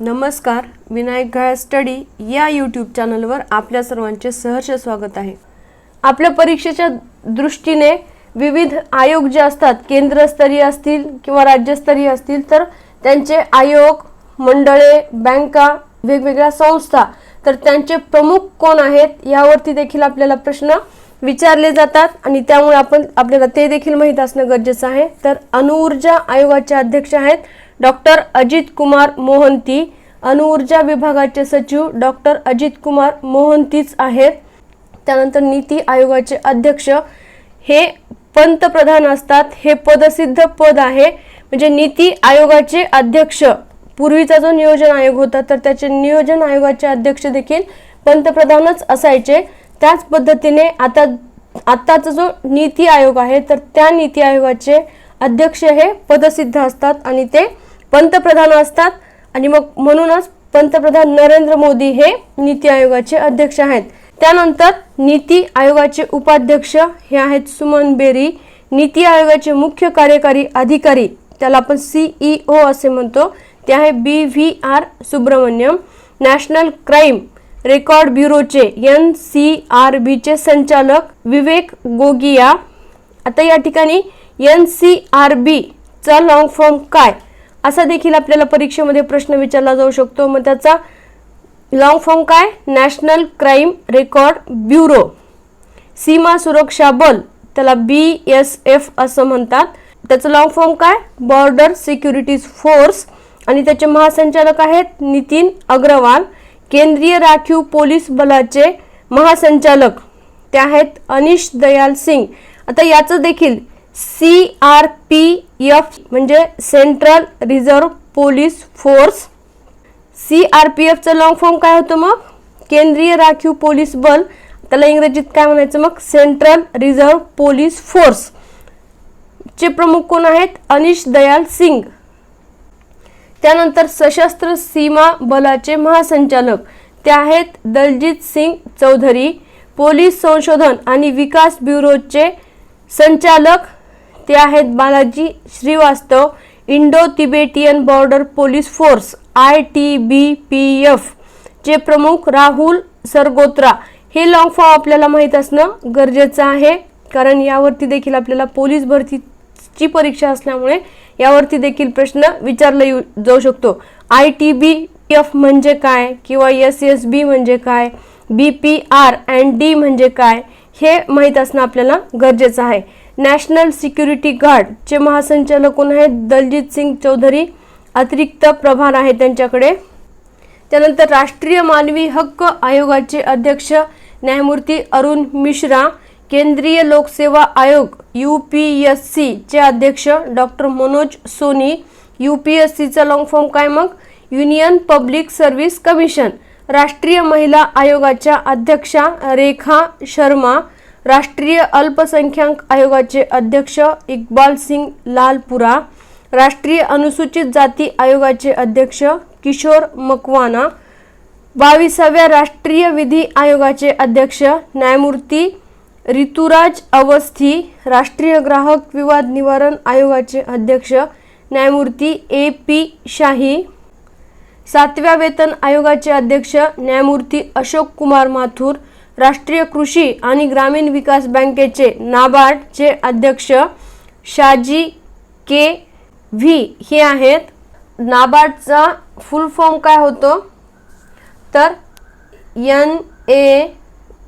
नमस्कार विनायक घाळ स्टडी या यूट्यूब चॅनलवर आपल्या सर्वांचे सहर्ष स्वागत आहे. आपल्या परीक्षेच्या दृष्टीने विविध आयोग जे असतात केंद्रस्तरीय असतील किंवा राज्यस्तरीय असतील तर त्यांचे आयोग मंडळे बँका वेगवेगळ्या संस्था तर त्यांचे प्रमुख कोण आहेत यावरती देखील आपल्याला प्रश्न विचारले जातात आणि त्यामुळे आपण आपल्याला ते देखील माहीत असणं गरजेचं आहे. तर अणुऊर्जा आयोगाचे अध्यक्ष आहेत डॉक्टर अजित कुमार मोहंती अणुऊर्जा विभागाचे सचिव डॉक्टर अजित कुमार मोहंतीच आहेत. त्यानंतर नीती आयोगाचे अध्यक्ष हे पंतप्रधान असतात. हे पदसिद्ध पद आहे. म्हणजे नीती आयोगाचे अध्यक्ष. पूर्वीचा जो नियोजन आयोग होता तर त्याचे नियोजन आयोगाचे अध्यक्ष देखील पंतप्रधानच असायचे. त्याच पद्धतीने आता आत्ताचा जो नीती आयोग आहे तर त्या नीती आयोगाचे अध्यक्ष हे पदसिद्ध असतात आणि ते पंतप्रधान असतात. आणि मग म्हणूनच पंतप्रधान नरेंद्र मोदी हे नीती आयोगाचे अध्यक्ष आहेत. त्यानंतर नीती आयोगाचे उपाध्यक्ष हे आहेत सुमन बेरी. नीती आयोगाचे मुख्य कार्यकारी अधिकारी त्याला आपण सीईओ असे म्हणतो. ते आहे B V R Subrahmanyam. National crime record ब्युरोचे N C R बीचे संचालक विवेक गोगिया. आता या ठिकाणी एन सी आर बीचा लॉंग फॉर्म काय? असा देखील आपल्याला परीक्षेमध्ये प्रश्न विचारला जाऊ शकतो. मग त्याचा लॉंग फॉर्म काय? नॅशनल क्राईम रेकॉर्ड ब्युरो सीमा सुरक्षा बल त्याला बी एस एफ असं म्हणतात. त्याचं लॉंग फॉर्म काय? बॉर्डर सिक्युरिटीज फोर्स आणि त्याचे महासंचालक आहेत नितीन अग्रवाल. केंद्रीय राखीव पोलीस बलाचे महासंचालक. ते आहेत अनिश दयाल सिंग. आता याचं देखील सी आर पी एफ म्हणजे central reserve police force C R P एफचं long form काय होतं मग? केंद्रीय राखीव पोलीस बल. त्याला इंग्रजीत काय म्हणायचं मग? सेंट्रल रिझर्व्ह पोलीस फोर्स चे प्रमुख कोण आहेत? अनिश दयाल सिंग. त्यानंतर सशस्त्र सीमा बलाचे महासंचालक. ते आहेत दलजीत सिंग चौधरी पोलीस संशोधन आणि विकास ब्युरोचे संचालक. ते आहेत Balaji Srivastava Indo Tibetan border police force I T B P F चे प्रमुख राहुल सरगोत्रा. हे लॉंग फॉर्म आपल्याला माहीत असणं गरजेचं आहे कारण यावरती देखील आपल्याला पोलीस भरतीची परीक्षा असल्यामुळे यावरती देखील प्रश्न विचारला येऊ जाऊ शकतो. आय टी बी एफ म्हणजे काय किंवा एस एस बी म्हणजे काय B P R and D म्हणजे काय हे माहीत असणं आपल्याला गरजेचं आहे. नॅशनल सिक्युरिटी गार्डचे महासंचालक कोण आहेत? दलजीत सिंग चौधरी अतिरिक्त प्रभार आहे त्यांच्याकडे. त्यानंतर राष्ट्रीय मानवी हक्क आयोगाचे अध्यक्ष न्यायमूर्ती अरुण मिश्रा केंद्रीय लोकसेवा आयोग यू पी एस सीचे अध्यक्ष doctor Manoj Soni U P S सीचा लॉंग फॉर्म काय मग? युनियन पब्लिक सर्व्हिस कमिशन राष्ट्रीय महिला आयोगाच्या अध्यक्षा रेखा शर्मा राष्ट्रीय अल्पसंख्याक आयोगाचे अध्यक्ष इक्बाल सिंग लालपुरा राष्ट्रीय अनुसूचित जाती आयोगाचे अध्यक्ष किशोर मकवाना बावीसाव्या राष्ट्रीय विधी आयोगाचे अध्यक्ष न्यायमूर्ती ऋतुराज अवस्थी राष्ट्रीय ग्राहक विवाद निवारण आयोगाचे अध्यक्ष न्यायमूर्ती ए पी शाही सातव्या वेतन आयोगाचे अध्यक्ष न्यायमूर्ती अशोक कुमार माथुर राष्ट्रीय कृषी आणि ग्रामीण विकास बँकेचे नाबार्डचे अध्यक्ष शाजी के व्ही हे आहेत. नाबार्डचा फुल फॉर्म काय होतो? तर N A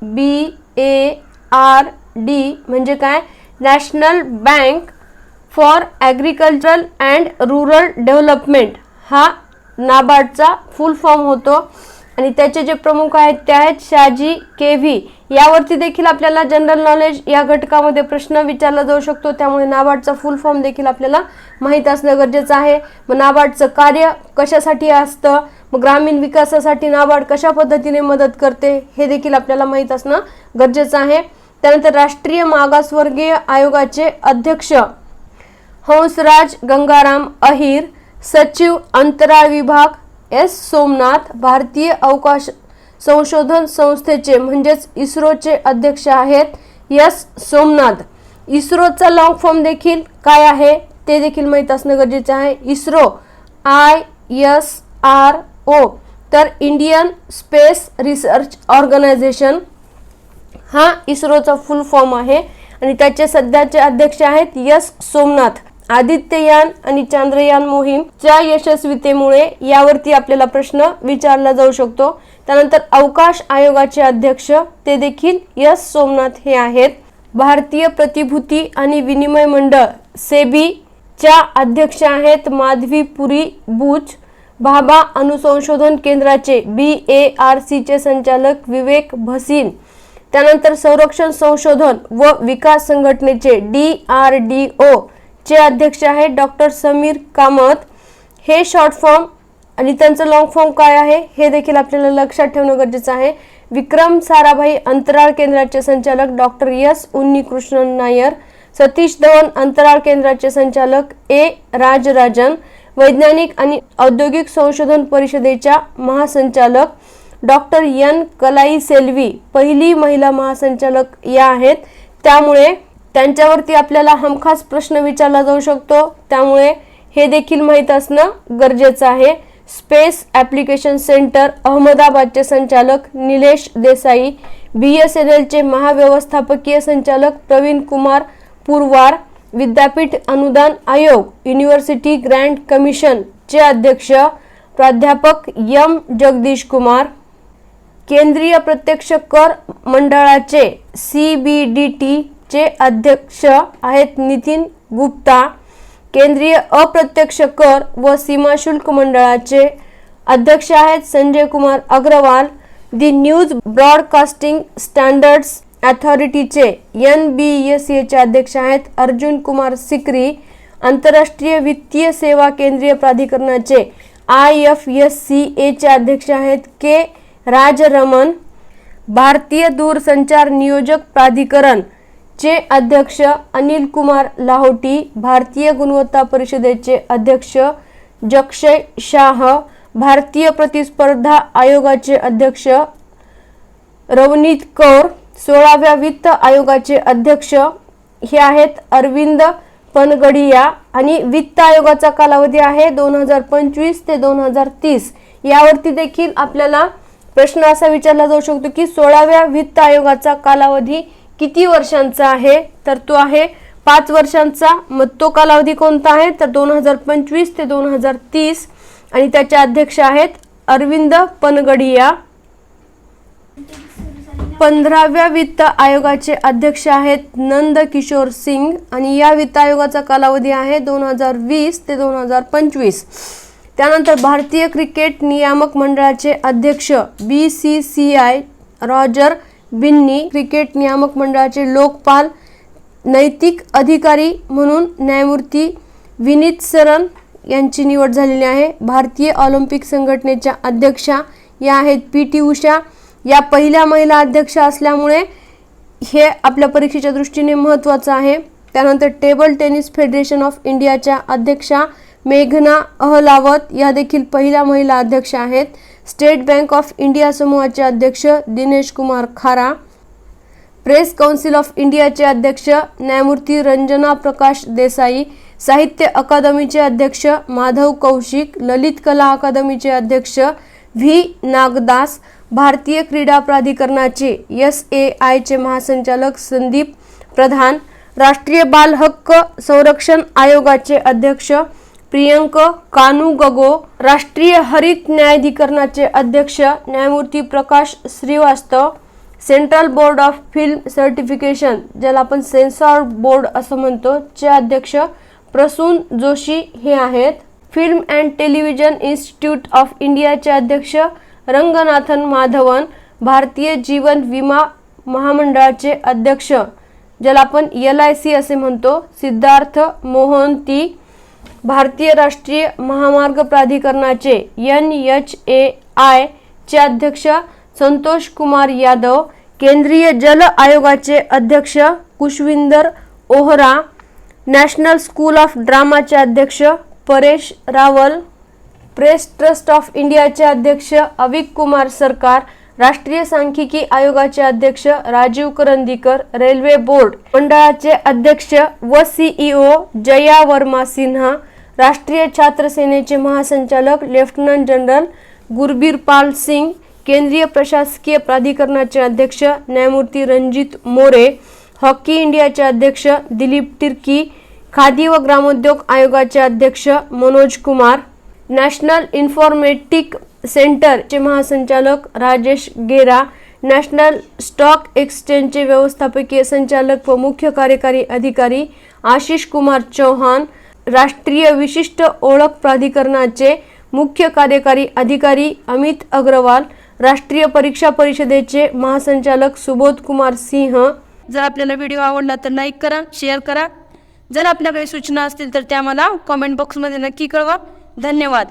B A R D म्हणजे काय? National bank for agricultural and rural development हा नाबार्डचा फुल फॉर्म होतो. आणि त्याचे जे प्रमुख आहेत ते आहेत शाजी के व्ही. यावरती देखील आपल्याला जनरल नॉलेज या घटकामध्ये प्रश्न विचारला जाऊ शकतो. त्यामुळे नाबार्डचा फुल फॉर्म देखील आपल्याला माहीत असणं गरजेचं आहे. मग नाबार्डचं कार्य कशासाठी असतं? मग ग्रामीण विकासासाठी नाबार्ड कशा पद्धतीने मदत करते? हे देखील आपल्याला माहीत असणं गरजेचं आहे. त्यानंतर राष्ट्रीय मागासवर्गीय आयोगाचे अध्यक्ष हंसराज गंगाराम अहिर सचिव अंतराळ विभाग एस. सोमनाथ भारतीय अवकाश संशोधन संस्थेचे म्हणजेच इस्रोचे अध्यक्ष आहेत एस. सोमनाथ. इस्रोचा लॉंग फॉर्म देखील काय आहे? ते देखील माहीत असणं गरजेचं आहे. ISRO I S R O. तर इंडियन स्पेस रिसर्च ऑर्गनायझेशन हा इस्रोचा फुल फॉर्म आहे आणि त्याचे सध्याचे अध्यक्ष आहेत यस सोमनाथ. आदित्ययान आणि चांद्रयान मोहीमच्या यशस्वीतेमुळे यावरती आपल्याला प्रश्न विचारला जाऊ शकतो. त्यानंतर अवकाश आयोगाचे अध्यक्ष ते देखील यस सोमनाथ हे आहेत. भारतीय प्रतिभूती आणि विनिमय मंडळ सेबी च्या अध्यक्ष आहेत माधवी पुरी बुच भाभा अनुसंशोधन केंद्राचे बी ए आर सीचे संचालक विवेक भसीन त्यानंतर संरक्षण संशोधन व विकास संघटनेचे डी आर डी ओ चे अध्यक्ष आहेत डॉक्टर समीर कामत. हे शॉर्ट फॉर्म आणि त्यांचं लॉंग फॉर्म काय आहे हे देखील आपल्याला लक्षात ठेवणं गरजेचं आहे. विक्रम साराभाई अंतराळ केंद्राचे संचालक डॉक्टर एस उन्नीकृष्णन नायर सतीश धवन अंतराळ केंद्राचे संचालक ए राजराजन वैज्ञानिक आणि औद्योगिक संशोधन परिषदेच्या महासंचालक डॉक्टर एन कलाई सेल्वी पहिली महिला महासंचालक या आहेत. त्यामुळे त्यांच्यावरती आपल्याला हमखास प्रश्न विचारला जाऊ शकतो. त्यामुळे हे देखील माहीत असणं गरजेचं आहे. स्पेस ॲप्लिकेशन सेंटर अहमदाबादचे संचालक Nilesh Desai B S N एलचे महाव्यवस्थापकीय संचालक प्रवीण कुमार पुरवार विद्यापीठ अनुदान आयोग युनिव्हर्सिटी ग्रँड कमिशनचे अध्यक्ष प्राध्यापक यम जगदीश कुमार केंद्रीय प्रत्यक्ष कर मंडळाचे सी बी डी टी चे अध्यक्ष आहेत नितीन गुप्ता. केंद्रीय अप्रत्यक्ष कर व सीमाशुल्क मंडळाचे अध्यक्ष आहेत Sanjay Kumar Agarwal. The news broadcasting standards अथॉरिटीचे N B S एचे अध्यक्ष आहेत अर्जुन कुमार सिकरी. आंतरराष्ट्रीय वित्तीय सेवा केंद्रीय प्राधिकरणाचे आय एफ एस सी एचे अध्यक्ष आहेत के राजरमन. भारतीय दूरसंचार नियोजक प्राधिकरण चे अध्यक्ष अनिल कुमार लाहोटी भारतीय गुणवत्ता परिषदेचे अध्यक्ष जक्षय शाह भारतीय प्रतिस्पर्धा आयोगाचे अध्यक्ष रवनीत कौर सोळाव्या वित्त आयोगाचे अध्यक्ष हे आहेत अरविंद पनगडिया आणि वित्त आयोगाचा कालावधी आहे दोन हजार पंचवीस ते दोन हजार तीस. यावरती देखील आपल्याला प्रश्न असा विचारला जाऊ शकतो की सोळाव्या वित्त आयोगाचा कालावधी किती वर्षांचा आहे? तर तो आहे पाच वर्षांचा. मग तो कालावधी कोणता आहे? तर दोन हजार पंचवीस ते दोन हजार तीस. आणि त्याचे अध्यक्ष आहेत अरविंद पनगडिया. पंधराव्या वित्त आयोगाचे अध्यक्ष आहेत नंद किशोर सिंग. आणि या वित्त आयोगाचा कालावधी आहे दोन हजार वीस ते दोन हजार पंचवीस. त्यानंतर भारतीय क्रिकेट नियामक मंडळाचे अध्यक्ष B C C I Roger Binny cricket नियामक मंडळाचे लोकपाल नैतिक अधिकारी म्हणून न्यायमूर्ती विनीत सरन यांची निवड झालेली आहे. भारतीय ऑलिम्पिक संघटनेच्या अध्यक्षा या आहेत पी टी उषा. या पहिल्या महिला अध्यक्ष असल्यामुळे हे आपल्या परीक्षेच्या दृष्टीने महत्त्वाचं आहे. त्यानंतर टेबल टेनिस फेडरेशन ऑफ इंडियाच्या अध्यक्षा मेघना अहलावत या देखील पहिल्या महिला अध्यक्ष आहेत. स्टेट बँक ऑफ इंडिया समूहाचे अध्यक्ष दिनेश कुमार खारा प्रेस काउन्सिल ऑफ इंडियाचे अध्यक्ष न्यायमूर्ती रंजना प्रकाश देसाई साहित्य अकादमीचे अध्यक्ष माधव कौशिक ललित कला अकादमीचे अध्यक्ष व्ही. नागदास भारतीय क्रीडा प्राधिकरणाचे एस ए आयचे महासंचालक संदीप प्रधान राष्ट्रीय बाल हक्क संरक्षण आयोगाचे अध्यक्ष प्रियंक कानूगगो राष्ट्रीय हरित न्यायाधिकरणाचे अध्यक्ष न्यायमूर्ती Prakash Shrivastava central board of film certification ज्याला आपण सेन्सॉर बोर्ड असं म्हणतो चे अध्यक्ष प्रसून जोशी हे आहेत. Film and television institute of इंडियाचे अध्यक्ष रंगनाथन माधवन भारतीय जीवन विमा महामंडळाचे अध्यक्ष ज्याला आपण एल आय सी असे म्हणतो सिद्धार्थ मोहंती भारतीय राष्ट्रीय महामार्ग प्राधिकरणाचे एन एच ए आय चे अध्यक्ष संतोष कुमार यादव केंद्रीय जल आयोगाचे अध्यक्ष Kushvinder Ohra national school of ड्रामाचे अध्यक्ष Paresh Rawal press trust of इंडियाचे अध्यक्ष अविक कुमार सरकार राष्ट्रीय सांख्यिकी आयोगाचे अध्यक्ष राजीव करंदीकर रेल्वे बोर्ड मंडळाचे अध्यक्ष व सीईओ जया वर्मा सिन्हा राष्ट्रीय छात्र सेनेचे महासंचालक लेफ्टनंट जनरल गुरबीर पाल सिंग केंद्रीय प्रशासकीय प्राधिकरणाचे अध्यक्ष न्यायमूर्ती रणजित मोरे हॉकी इंडियाचे अध्यक्ष दिलीप तिर्की खादी व ग्रामोद्योग आयोगाचे अध्यक्ष मनोज कुमार नॅशनल इन्फॉर्मेटिक सेंटरचे महासंचालक राजेश गेरा नॅशनल स्टॉक एक्सचेंजचे व्यवस्थापकीय संचालक व मुख्य कार्यकारी अधिकारी आशिष कुमार चौहान राष्ट्रीय विशिष्ट ओळख प्राधिकरणाचे मुख्य कार्यकारी अधिकारी अमित अग्रवाल राष्ट्रीय परीक्षा परिषदेचे महासंचालक सुबोध कुमार सिंह. जर आपल्याला व्हिडिओ आवडला तर लाईक करा शेअर करा. जर आपल्या काही सूचना असतील तर त्या मला कॉमेंट बॉक्समध्ये नक्की कळवा. धन्यवाद.